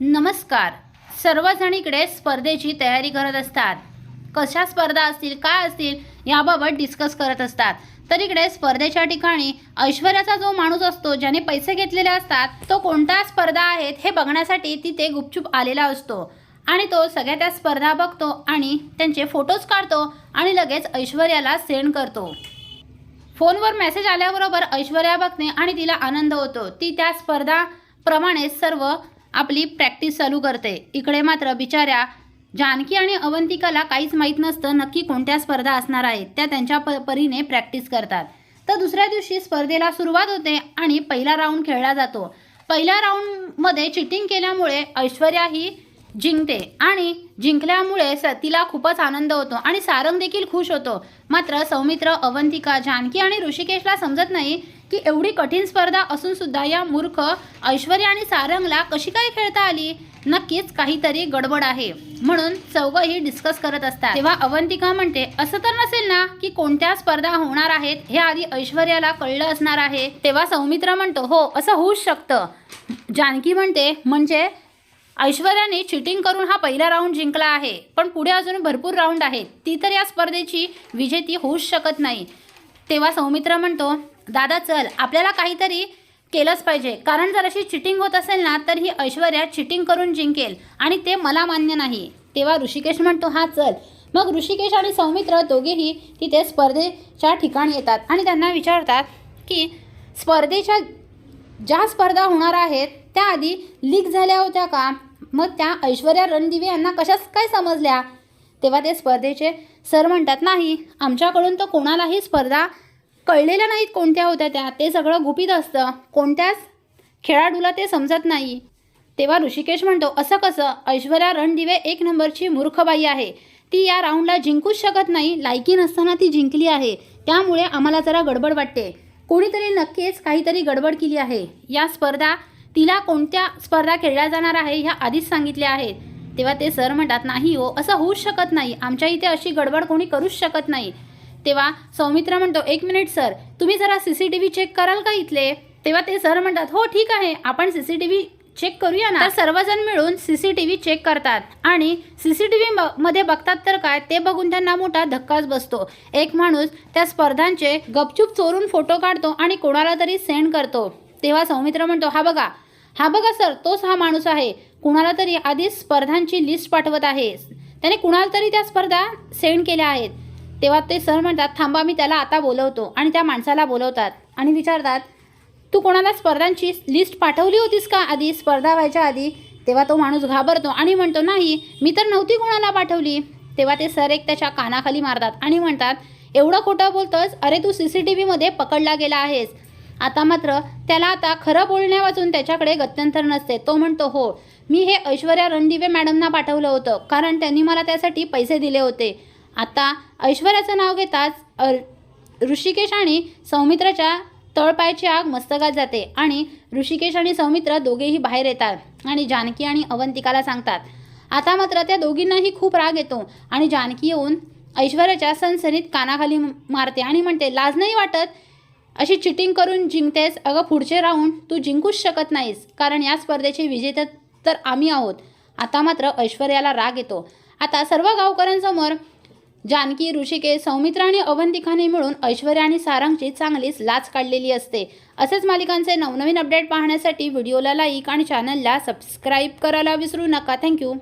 नमस्कार. सर्वजण इकडे स्पर्धेची तयारी करत असतात. कशा स्पर्धा असतील काय असतील याबाबत डिस्कस करत असतात. तर इकडे स्पर्धेच्या ठिकाणी ऐश्वर्याचा जो माणूस असतो ज्याने पैसे घेतलेले असतात तो कोणत्या स्पर्धा आहेत हे बघण्यासाठी तिथे गुपचूप आलेला असतो. आणि तो सगळ्या त्या स्पर्धा बघतो आणि त्यांचे फोटोज काढतो आणि लगेच ऐश्वर्याला सेंड करतो. फोनवर मेसेज आल्याबरोबर ऐश्वर्या बघते आणि तिला आनंद होतो. ती त्या स्पर्धाप्रमाणे सर्व आपली प्रॅक्टिस चालू करते. इकडे मात्र बिचाऱ्या जानकी आणि अवंतिकाला काहीच माहीत नसतं नक्की कोणत्या स्पर्धा असणार आहेत. त्या त्यांच्या प परीने प्रॅक्टिस करतात. तर दुसऱ्या दिवशी स्पर्धेला सुरुवात होते आणि पहिला राऊंड खेळला जातो. पहिल्या राऊंडमध्ये चिटिंग केल्यामुळे ऐश्वर्या ही जिंकते आणि जिंकल्यामुळे स तिला खूपच आनंद होतो आणि सारंग देखील खुश होतो. मात्र सौमित्र अवंतिका जानकी आणि ऋषिकेशला समजत नाही की एवढी कठीण स्पर्धा असून सुद्धा या मूर्ख ऐश्वर्या आणि सारंगला कशी काय खेळता आली? नक्कीच काहीतरी गडबड आहे. म्हणून चौघही डिस्कस करत असतात. तेव्हा अवंतिका म्हणते असं तर नसेल ना की कोणत्या स्पर्धा होणार आहेत हे आधी ऐश्वर्याला कळलं असणार आहे. तेव्हा सौमित्र म्हणतो हो असं होऊच शकतं. जानकी म्हणते म्हणजे ऐश्वर्याने चिटिंग करून हा पहिला राऊंड जिंकला आहे पण पुढे अजून भरपूर राऊंड आहेत. ती तर या स्पर्धेची विजेती होऊच शकत नाही. तेव्हा सौमित्र म्हणतो दादा चल आपल्याला काहीतरी केलंच पाहिजे. कारण जर अशी चिटिंग होत असेल ना तर ही ऐश्वर्या चिटिंग करून जिंकेल. आणि ते मला मान्य नाही. तेव्हा ऋषिकेश म्हणतो हा चल. मग ऋषिकेश आणि सौमित्र दोघेही तिथे स्पर्धेच्या ठिकाणी येतात. आणि त्यांना विचारतात की स्पर्धेच्या ज्या स्पर्धा होणार आहेत त्या आधी लीक झाल्या होत्या का? मग त्या ऐश्वर्या रणदिवे यांना कशाच काय समजल्या? तेव्हा ते स्पर्धेचे सर म्हणतात नाही आमच्याकडून तर कोणालाही स्पर्धा कळलेल्या नाहीत कोणत्या होत्या त्या. ते सगळं गुपित असतं. कोणत्याच खेळाडूला ते समजत नाही. तेव्हा ऋषिकेश म्हणतो असं कसं? ऐश्वर्या रणदिवे एक नंबरची मूर्खबाई आहे. ती या राऊंडला जिंकूच शकत नाही. लायकी नसताना ती जिंकली आहे. त्यामुळे आम्हाला जरा गडबड वाटते. कोणीतरी नक्कीच काहीतरी गडबड केली आहे. या स्पर्धा तिला कोणत्या स्पर्धा खेळल्या जाणार आहे ह्या आधीच सांगितल्या आहेत. तेव्हा ते सर म्हणतात नाही हो असं होऊच शकत नाही. आमच्या इथे अशी गडबड कोणी करूच शकत नाही. तेव्हा सौमित्र म्हणतो एक मिनिट सर. तुम्ही जरा C C T V check कराल का इथले? तेव्हा ते सर म्हणतात हो ठीक आहे. आपण C C T V check करूया ना. तर सर्वजण मिळून C C T V check करतात. आणि सी सी टी व्ही मध्ये बघतात तर काय ते बघून त्यांना मोठा धक्काच बसतो. एक माणूस त्या स्पर्धांचे गपचूप चोरून फोटो काढतो आणि कोणाला तरी सेंड करतो. तेव्हा सौमित्र म्हणतो हा बघा. हा बघा सर. तोच हा माणूस आहे. कुणाला तरी आधीच स्पर्धांची लिस्ट पाठवत आहे. त्याने कुणाला तरी त्या स्पर्धा सेंड केल्या आहेत. तेव्हा ते सर म्हणतात थांबा मी त्याला आता बोलवतो. आणि त्या माणसाला बोलवतात. आणि विचारतात तू कोणाला स्पर्धांची लिस्ट पाठवली होतीस का आधी? स्पर्धा व्हायच्या आधी? तेव्हा तो माणूस घाबरतो आणि म्हणतो नाही मी तर नव्हती कोणाला पाठवली. तेव्हा ते सर एक त्याच्या कानाखाली मारतात आणि म्हणतात एवढं खोटं बोलतोस अरे तू सी सी टी व्हीमध्ये पकडला गेला आहेस. आता मात्र त्याला आता खरं बोलण्यावाचून त्याच्याकडे गत्यंतर नसते. तो म्हणतो हो मी हे ऐश्वर्या रणदिवे मॅडमना पाठवलं होतं कारण त्यांनी मला त्यासाठी पैसे दिले होते. आता ऐश्वर्याचं नाव घेताच ऋषिकेश आणि सौमित्राच्या तळपायची आग मस्तकात जाते आणि ऋषिकेश आणि सौमित्र दोघेही बाहेर येतात आणि जानकी आणि अवंतिकाला सांगतात. आता मात्र त्या दोघींनाही खूप राग येतो आणि जानकी येऊन ऐश्वर्याच्या सनसनीत कानाखाली मारते आणि म्हणते लाज नाही वाटत? अशी चिटिंग करून जिंकतेस? अगं पुढचे राऊंड तू जिंकूच शकत नाहीस. कारण या स्पर्धेचे विजेते तर आम्ही आहोत. आता मात्र ऐश्वर्याला राग येतो. आता सर्व गावकऱ्यांसमोर जानकी ऋषिकेश सौमित्र आणि अवंतिकाने मिळून ऐश्वर्या आणि सारंगची चांगलीच लाच काढलेली असते. असेच मालिकांचे नवनवीन अपडेट पाहण्यासाठी व्हिडिओला लाईक आणि चॅनलला सबस्क्राईब करायला विसरू नका. थँक्यू